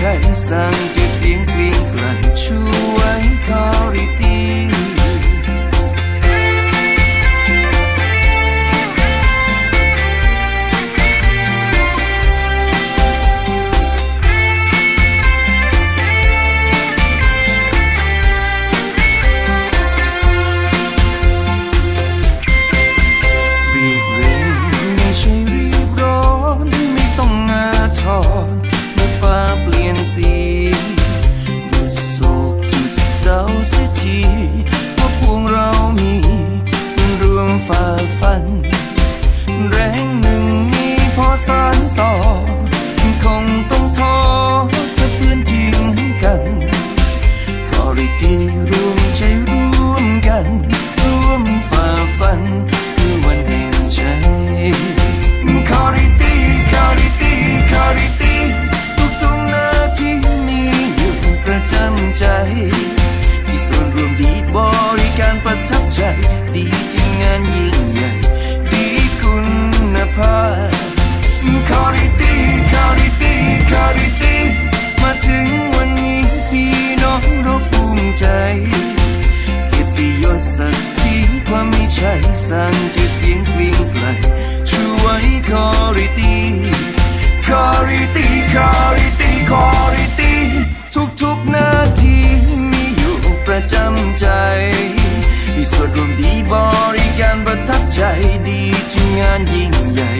ฉันสร้งด้วยเสียงเปลียงกลั่นชั่ว แห่งหนึ่งมีพอสานต่อ สั่นด้เสียงเพลงไกลช่วยคอริตีคอริตีคอริตีคอริตีทุกทุกนาทีมีอยู่ประจำใจมีส่วนรวมดีบริการประทับใจดีที่งานยิ่งใหญ่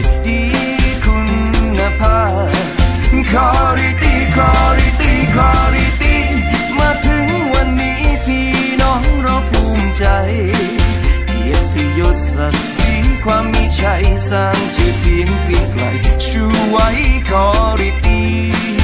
เสียงเปลี่ยนไกลชูไว้ขอริตี